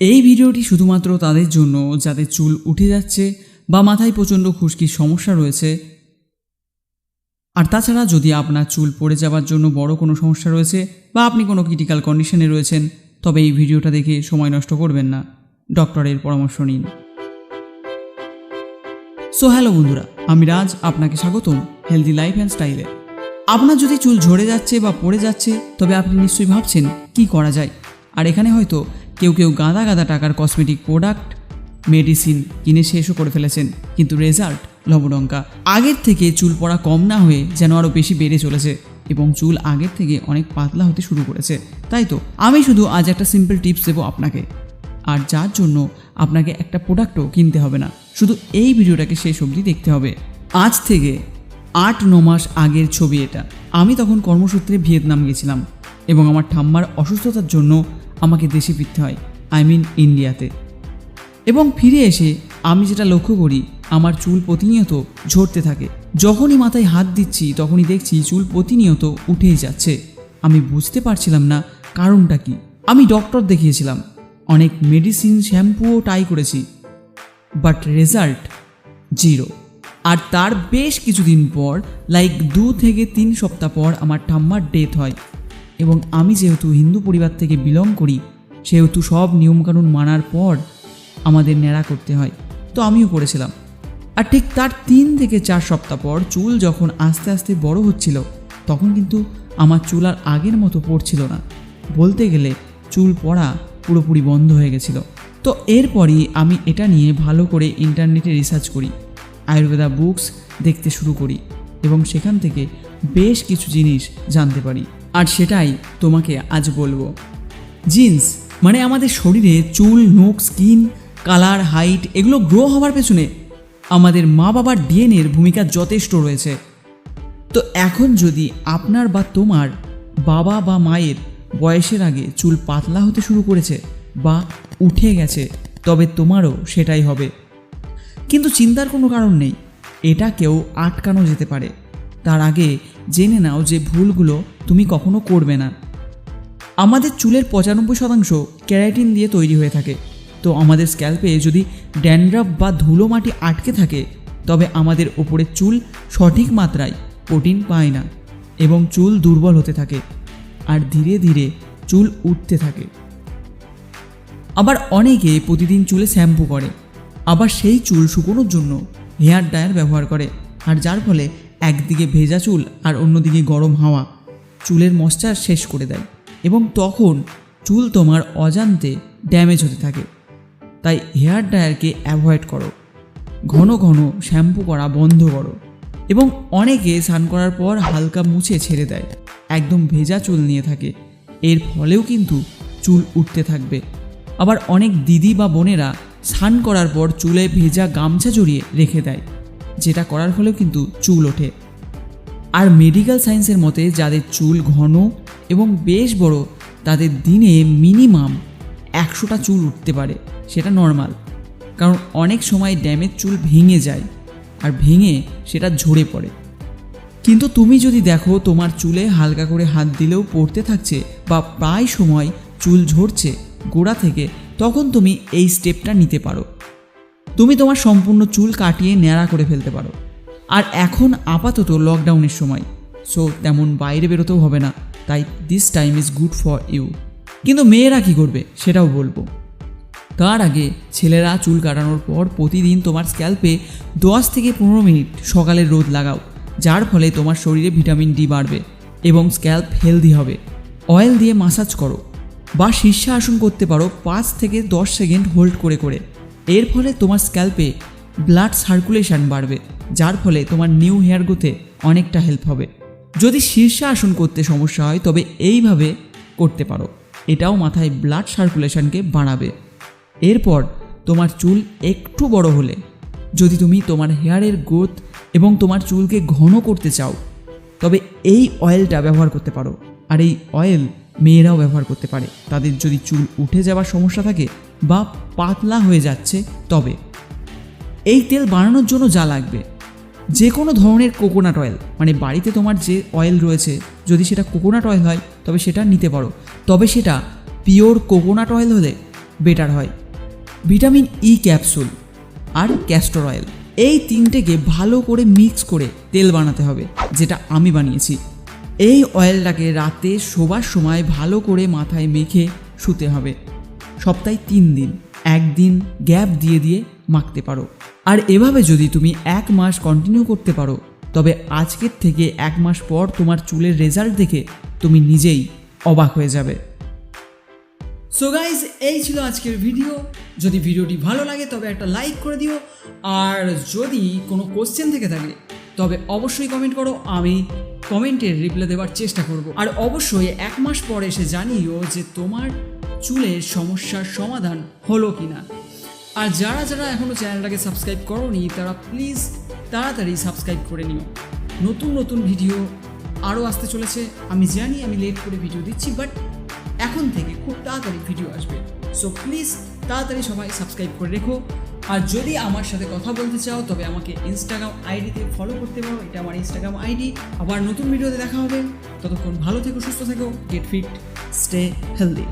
এই ভিডিওটি শুধুমাত্র তাদের জন্য, যাদের চুল উঠে যাচ্ছে বা মাথায় প্রচণ্ড খুশকির সমস্যা রয়েছে। আর তাছাড়া যদি আপনার চুল পড়ে যাওয়ার জন্য বড় কোনো সমস্যা রয়েছে বা আপনি কোনো ক্রিটিক্যাল কন্ডিশনে রয়েছেন, তবে এই ভিডিওটা দেখে সময় নষ্ট করবেন না। ডক্টরের পরামর্শ নিন। সো হ্যালো বন্ধুরা, আমি রাজ, আপনাকে স্বাগতম হেলদি লাইফ অ্যান্ড স্টাইলে আপনার যদি চুল ঝরে যাচ্ছে বা পড়ে যাচ্ছে, তবে আপনি নিশ্চয়ই ভাবছেন, কি করা যায়? আর এখানে হয়তো কেউ কেউ গাদা গাদা টাকার কসমেটিক প্রোডাক্ট মেডিসিন কিনে শেষও করে ফেলেছেন। কিন্তু রেজাল্ট লবডঙ্কা আগের থেকে চুল পড়া কম না হয়ে যেন আরও বেশি বেড়ে চলেছে এবং চুল আগের থেকে অনেক পাতলা হতে শুরু করেছে। তাই তো, আমি শুধু আজ একটা সিম্পল টিপস দেবো আপনাকে। আর যার জন্য আপনাকে একটা প্রোডাক্টও কিনতে হবে না, শুধু এই ভিডিওটাকে শেষ অবধি দেখতে হবে। আজ থেকে আট ন মাস আগের ছবি এটা। আমি তখন কর্মসূত্রে ভিয়েতনাম গেছিলাম এবং আমার ঠাম্মার অসুস্থতার জন্য আমাকে দেশে ফিরতে হয় আই মিন ইন্ডিয়াতে এবং ফিরে এসে আমি যেটা লক্ষ্য করি, আমার চুল প্রতিনিয়ত ঝরতে থাকে। যখনই মাথায় হাত দিচ্ছি, তখনই দেখছি চুল প্রতিনিয়ত উঠেই যাচ্ছে। আমি বুঝতে পারছিলাম না কারণটা কি। আমি ডক্টর দেখিয়েছিলাম, অনেক মেডিসিন শ্যাম্পুও ট্রাই করেছি বাট রেজাল্ট জিরো আর তার বেশ কিছুদিন পর লাইক দু থেকে তিন সপ্তাহ পর আমার ঠাম্মার ডেথ হয়। এবং আমি যেহেতু হিন্দু পরিবার থেকে বিলং করি, সেহেতু সব নিয়মকানুন মানার পর আমাদের ন্যাড়া করতে হয়। তো আমিও করেছিলাম। আর ঠিক তার তিন থেকে চার সপ্তাহ পর চুল যখন আস্তে আস্তে বড় হচ্ছিল, তখন কিন্তু আমার চুল আর আগের মতো পড়ছিল না। বলতে গেলে চুল পড়া পুরোপুরি বন্ধ হয়ে গেছিল। তো এরপরই আমি এটা নিয়ে ভালো করে ইন্টারনেটে রিসার্চ করি, আয়ুর্বেদা বুকস দেখতে শুরু করি এবং সেখান থেকে বেশ কিছু জিনিস জানতে পারি। আর সেটাই তোমাকে আজ বলব। জিন্স মানে আমাদের শরীরে চুল নোক স্কিন, কালার, হাইট এগুলো গ্রো হওয়ার পেছনে আমাদের মা বাবার ডিএনএর ভূমিকা যথেষ্ট রয়েছে। তো এখন যদি আপনার বা তোমার বাবা বা মায়ের বয়সের আগে চুল পাতলা হতে শুরু করেছে বা উঠে গেছে, তবে তোমারও সেটাই হবে। কিন্তু চিন্তার কোনো কারণ নেই, এটা কেউ আটকানো যেতে পারে। তার আগে জেনে নাও যে ভুলগুলো তুমি কখনো করবে না। আমাদের চুলের পঁচানব্বই শতাংশ ক্যারাটিন দিয়ে তৈরি হয়ে থাকে। তো আমাদের স্ক্যাল্পে যদি ড্যান্ড্রাফ বা ধুলো মাটি আটকে থাকে, তবে আমাদের ওপরের চুল সঠিক মাত্রায় প্রোটিন পায় না এবং চুল দুর্বল হতে থাকে আর ধীরে ধীরে চুল উঠতে থাকে। আবার অনেকে প্রতিদিন চুলে শ্যাম্পু করে, আবার সেই চুল শুকোনোর জন্য হেয়ার ড্রায়ার ব্যবহার করে, আর যার ফলে একদিকে ভেজা চুল আর অন্যদিকে গরম হাওয়া। চুলের মশ্চার শেষ করে দেয় এবং তখন চুল তোমার অজান্তে ড্যামেজ হতে থাকে। তাই হেয়ার ড্রায়ারকে অ্যাভয়েড করো। ঘন ঘন শ্যাম্পু করা বন্ধ করো এবং অনেকে স্নান করার পর হালকা মুছে ছেড়ে দেয়। একদম ভেজা চুল নিয়ে থাকে। এর ফলেও কিন্তু চুল উঠতে থাকবে। আবার অনেক দিদি বা বোনেরা স্নান করার পর চুলে ভেজা গামছা জড়িয়ে রেখে দেয়। যেটা করার ফলেও কিন্তু চুল ওঠে। আর মেডিকেল সায়েন্সের মতে যাদের চুল ঘন এবং বেশ বড়, তাদের দিনে মিনিমাম একশোটা চুল উঠতে পারে, সেটা নর্মাল কারণ অনেক সময় ড্যামেজ চুল ভেঙে যায় আর ভেঙে সেটা ঝরে পড়ে। কিন্তু তুমি যদি দেখো তোমার চুলে হালকা করে হাত দিলেও পড়তে থাকছে বা প্রায় সময় চুল ঝরছে গোড়া থেকে, তখন তুমি এই স্টেপটা নিতে পারো। তুমি তোমার সম্পূর্ণ চুল কাটিয়ে ন্যাড়া করে ফেলতে পারো। আর এখন আপাতত লকডাউনের সময়। সো তেমন বাইরে বেরোতেও হবে না। তাই this time is good for you কিন্তু মেয়েরা কী করবে, সেটাও বলব। তার আগে ছেলেরা চুল কাটানোর পর প্রতিদিন তোমার স্ক্যাল্পে দশ থেকে পনেরো মিনিট সকালের রোদ লাগাও। যার ফলে তোমার শরীরে ভিটামিন ডি বাড়বে এবং স্ক্যাল্প হেলদি হবে। অয়েল দিয়ে মাসাজ করো। বা শীর্ষাসন করতে পারো পাঁচ থেকে দশ সেকেন্ড হোল্ড করে করে। এর ফলে তোমার স্ক্যাল্পে ব্লাড সার্কুলেশন বাড়বে, যার ফলে তোমার নিউ হেয়ার গ্রোথে অনেকটা হেল্প হবে। যদি শীর্ষাসন করতে সমস্যা হয়, তবে এইভাবে করতে পারো। এটাও মাথায় ব্লাড সার্কুলেশনকে বাড়াবে। এরপর তোমার চুল একটু বড় হলে, যদি তুমি তোমার হেয়ারের গ্রোথ এবং তোমার চুলকে ঘন করতে চাও, তবে এই অয়েলটা ব্যবহার করতে পারো। আর এই অয়েল মেয়েরাও ব্যবহার করতে পারে। তাদের যদি চুল উঠে যাওয়ার সমস্যা থাকে বা পাতলা হয়ে যাচ্ছে তবে। এই তেল বানানোর জন্য যা লাগবে। যে কোনো ধরনের কোকোনাট অয়েল মানে বাড়িতে তোমার যে অয়েল রয়েছে, যদি সেটা কোকোনাট অয়েল হয়, তবে সেটা নিতে পারো। তবে সেটা পিওর কোকোনাট অয়েল হলে বেটার হয়। ভিটামিন ই ক্যাপসুল আর ক্যাস্টর অয়েল এই তিনটেকে ভালো করে মিক্স করে তেল বানাতে হবে, যেটা আমি বানিয়েছি। এই অয়েলটাকে রাতে শোবার সময় ভালো করে মাথায় মেখে শুতে হবে। সপ্তাহে তিন দিন। একদিন গ্যাপ দিয়ে দিয়ে মাখতে পারো। আর এভাবে যদি তুমি এক মাস কন্টিনিউ করতে পারো, তবে আজকের থেকে এক মাস পর তোমার চুলের রেজাল্ট দেখে তুমি নিজেই অবাক হয়ে যাবে। সো গাইজ এই ছিল আজকের ভিডিও যদি ভিডিওটি ভালো লাগে, তবে একটা লাইক করে দিও। আর যদি কোনো কোশ্চেন থেকে থাকে, তবে অবশ্যই কমেন্ট করো। আমি কমেন্টের রিপ্লাই দেওয়ার চেষ্টা করব। আর অবশ্যই এক মাস পর এসে জানিও যে তোমার চুলের সমস্যার সমাধান হলো কি না আর যারা যারা এখনও চ্যানেলটাকে সাবস্ক্রাইব করোনি, তারা প্লিজ তাড়াতাড়ি সাবস্ক্রাইব করে নিও। নতুন নতুন ভিডিও আরও আসতে চলেছে। আমি জানি আমি লেট করে ভিডিও দিচ্ছি বাট এখন থেকে খুব তাড়াতাড়ি ভিডিও আসবে। সো প্লিজ তাড়াতাড়ি সবাই সাবস্ক্রাইব করে রেখো। আর যদি আমার সাথে কথা বলতে চাও, তবে আমাকে ইনস্টাগ্রাম আইডিতে ফলো করতে পারো। এটা আমার ইনস্টাগ্রাম আইডি। আবার নতুন ভিডিওতে দেখা হবে। ততক্ষণ ভালো থেকো, সুস্থ থেকো গেট ফিট স্টে হেলদি